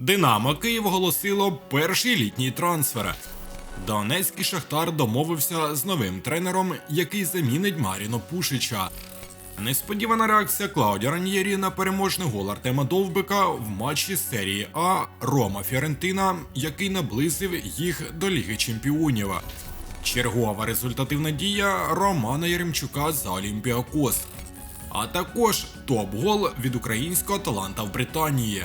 Динамо Київ оголосило перший літній трансфер. Донецький Шахтар домовився з новим тренером, який замінить Маріно Пушича. Несподівана реакція Клауді Раньєрі на переможний гол Артема Довбика в матчі серії А Рома Фіорентина, який наблизив їх до Ліги Чемпіонів. Чергова результативна дія Романа Яремчука за Олімпіакос. А також топ-гол від українського таланта в Британії.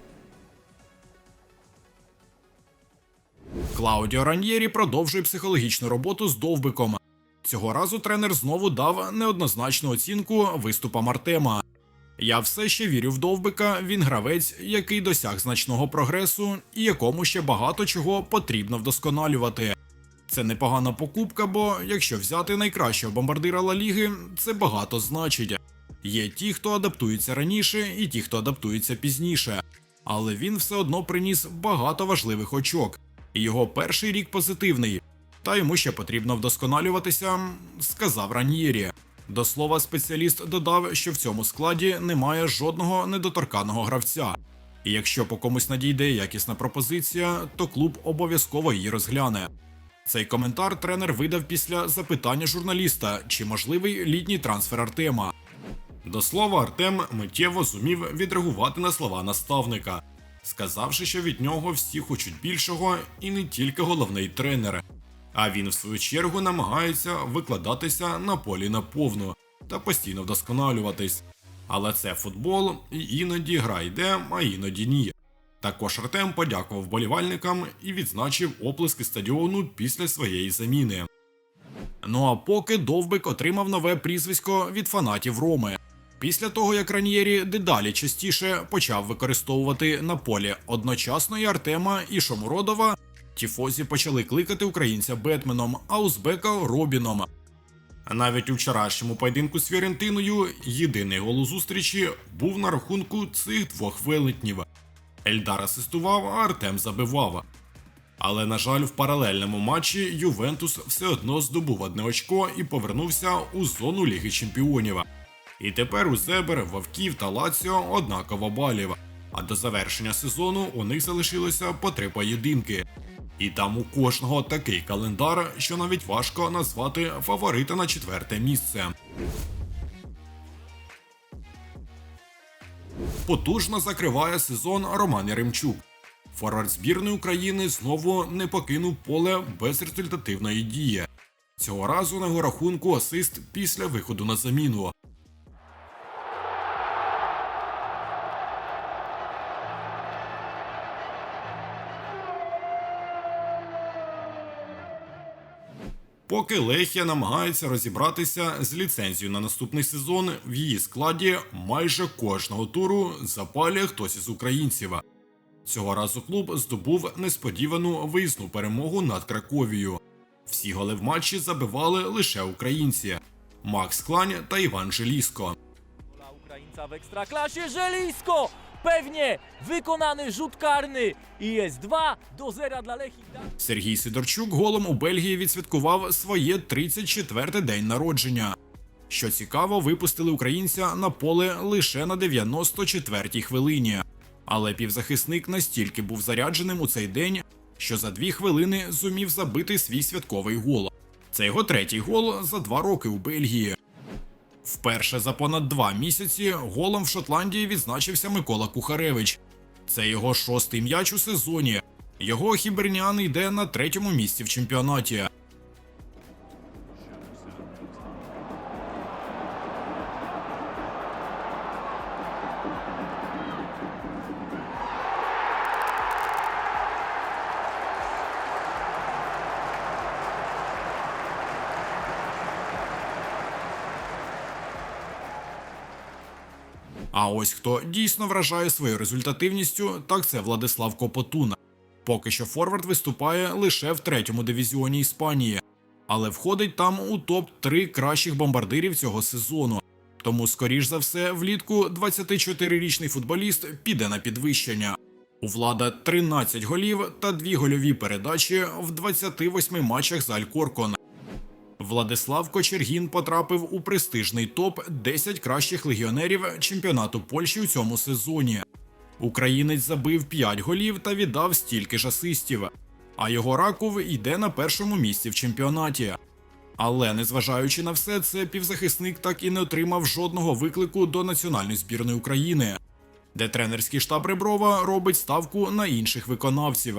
Клаудіо Раньєрі продовжує психологічну роботу з довбиком. Цього разу тренер знову дав неоднозначну оцінку виступам Артема. Я все ще вірю в довбика. Він гравець, який досяг значного прогресу і якому ще багато чого потрібно вдосконалювати. Це непогана покупка, бо якщо взяти найкращого бомбардира Ла Ліги, це багато значить. Є ті, хто адаптується раніше, і ті, хто адаптується пізніше. Але він все одно приніс багато важливих очок. І його перший рік позитивний. Та йому ще потрібно вдосконалюватися, сказав Раньєрі. До слова, спеціаліст додав, що в цьому складі немає жодного недоторканого гравця. І якщо по комусь надійде якісна пропозиція, то клуб обов'язково її розгляне. Цей коментар тренер видав після запитання журналіста, чи можливий літній трансфер Артема. До слова, Артем миттєво зумів відреагувати на слова наставника, сказавши, що від нього всі хочуть більшого і не тільки головний тренер. А він, в свою чергу, намагається викладатися на полі наповну та постійно вдосконалюватись. Але це футбол, і іноді гра йде, а іноді ні. Також Артем подякував болівальникам і відзначив оплески стадіону після своєї заміни. Ну а поки Довбик отримав нове прізвисько від фанатів Роми. Після того, як Раньєрі дедалі частіше почав використовувати на полі одночасно і Артема і Шомуродова, Тіфозі почали кликати українця Бетменом, а Узбека Робіном. Навіть у вчорашньому поєдинку з Фіорентиною єдиний гол у зустрічі був на рахунку цих двох велетнів. Ельдар асистував, а Артем забивав. Але, на жаль, в паралельному матчі Ювентус все одно здобув одне очко і повернувся у зону Ліги Чемпіонів. І тепер у Зебер, Вовків та Лаціо однаково балів. А до завершення сезону у них залишилося по три поєдинки. І там у кожного такий календар, що навіть важко назвати фаворита на четверте місце. Потужно закриває сезон Роман Яремчук. Форвард збірної України знову не покинув поле без результативної дії. Цього разу на його рахунку асист після виходу на заміну. Поки Лехія намагається розібратися з ліцензією на наступний сезон, в її складі майже кожного туру запалює хтось із українців. Цього разу клуб здобув несподівану виїзну перемогу над Краковією. Всі голи в матчі забивали лише українці Макс Клань та Іван Желіско. Ukraińca w ekstraklasie Żelisko! Pewnie wykonany rzut karny i jest 2 do 0 dla Lechii. Сергій Сидорчук голом у Бельгії відсвяткував своє 34-те день народження. Що цікаво, випустили українця на поле лише на 94-й хвилині. Але півзахисник настільки був зарядженим у цей день, що за дві хвилини зумів забити свій святковий гол. Це його третій гол за два роки у Бельгії. Вперше за понад два місяці голом в Шотландії відзначився Микола Кухаревич. Це його шостий м'яч у сезоні. Його хіберніан йде на третьому місці в чемпіонаті. А ось хто дійсно вражає своєю результативністю, так це Владислав Копотуна. Поки що Форвард виступає лише в третьому дивізіоні Іспанії, але входить там у топ-3 кращих бомбардирів цього сезону. Тому, скоріш за все, влітку 24-річний футболіст піде на підвищення. У влада 13 голів та 2 гольові передачі в 28 матчах за Алькоркон. Владислав Кочергін потрапив у престижний топ 10 кращих легіонерів чемпіонату Польщі у цьому сезоні. Українець забив 5 голів та віддав стільки ж асистів, а його раков йде на першому місці в чемпіонаті. Але незважаючи на все це, півзахисник так і не отримав жодного виклику до національної збірної України, де тренерський штаб Реброва робить ставку на інших виконавців.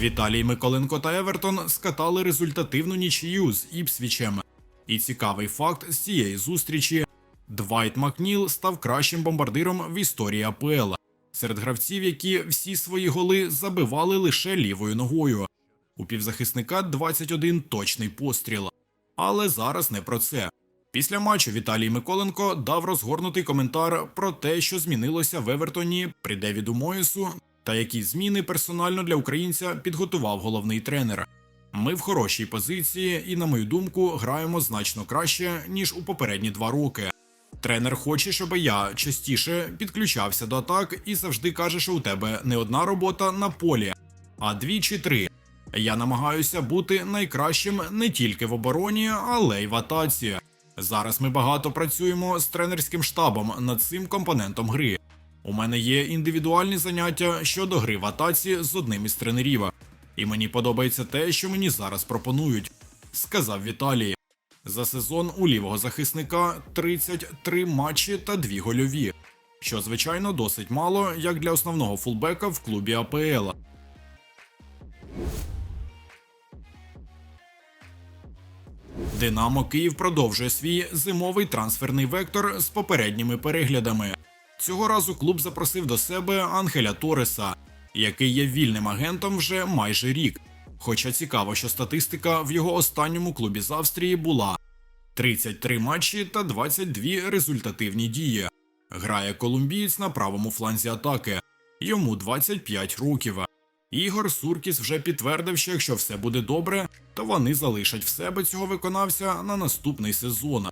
Віталій Миколенко та Евертон скатали результативну нічию з Іпсвічем. І цікавий факт з цієї зустрічі: Двайт Макніл став кращим бомбардиром в історії АПЛ серед гравців, які всі свої голи забивали лише лівою ногою. У півзахисника 21 точний постріл. Але зараз не про це. Після матчу Віталій Миколенко дав розгорнутий коментар про те, що змінилося в Евертоні при Девіду Моєсу, та які зміни персонально для українця підготував головний тренер. Ми в хорошій позиції і, на мою думку, граємо значно краще ніж у попередні два роки. Тренер хоче, щоб я частіше підключався до атак і завжди каже, що у тебе не одна робота на полі, а дві чи три. Я намагаюся бути найкращим не тільки в обороні, але й в атаці. Зараз ми багато працюємо з тренерським штабом над цим компонентом гри. У мене є індивідуальні заняття щодо гри в атаці з одним із тренерів. І мені подобається те, що мені зараз пропонують, сказав Віталій. За сезон у лівого захисника 33 матчі та 2 гольові, що звичайно досить мало як для основного фулбека в клубі АПЛ. Динамо Київ продовжує свій зимовий трансферний вектор з попередніми переглядами. Цього разу клуб запросив до себе Ангеля Тореса, який є вільним агентом вже майже рік. Хоча цікаво, що статистика в його останньому клубі з Австрії була 33 матчі та 22 результативні дії. Грає колумбієць на правому фланзі атаки. Йому 25 років. Ігор Суркіс вже підтвердив, що якщо все буде добре, то вони залишать в себе цього виконавця на наступний сезон.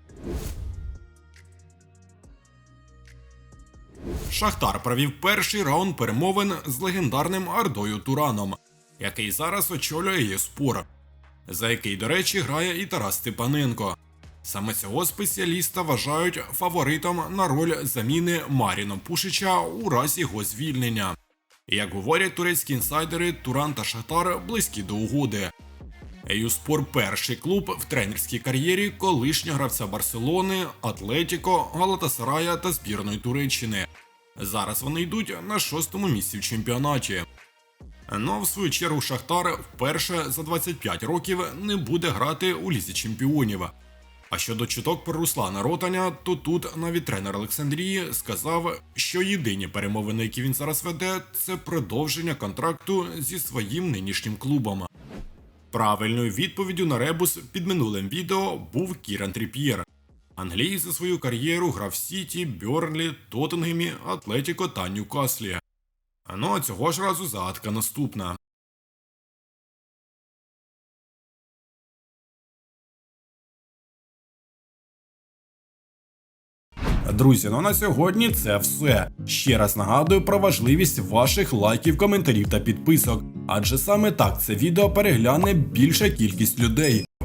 Шахтар провів перший раунд перемовин з легендарним Ардою Тураном, який зараз очолює ЄСПОР, за який, до речі, грає і Тарас Степаненко. Саме цього спеціаліста вважають фаворитом на роль заміни Маріно Пушича у разі його звільнення. Як говорять турецькі інсайдери, Туран та Шахтар близькі до угоди. Юспор перший клуб в тренерській кар'єрі колишнього гравця Барселони, Атлетіко, Галатасарая та збірної Туреччини. Зараз вони йдуть на шостому місці в чемпіонаті. Ну, в свою чергу, Шахтар вперше за 25 років не буде грати у лізі чемпіонів. А щодо чуток про Руслана Ротаня, то тут навіть тренер Олександрії сказав, що єдині перемовини, які він зараз веде, це продовження контракту зі своїм нинішнім клубом. Правильною відповіддю на ребус під минулим відео був Кіран Тріп'єр. Англій за свою кар'єру грав Сіті, Бьорнлі, Тоттенгемі, Атлетіко та Ньюкаслі. Ну а цього ж разу загадка наступна. Друзі, ну на сьогодні це все. Ще раз нагадую про важливість ваших лайків, коментарів та підписок, адже саме так це відео перегляне більша кількість людей.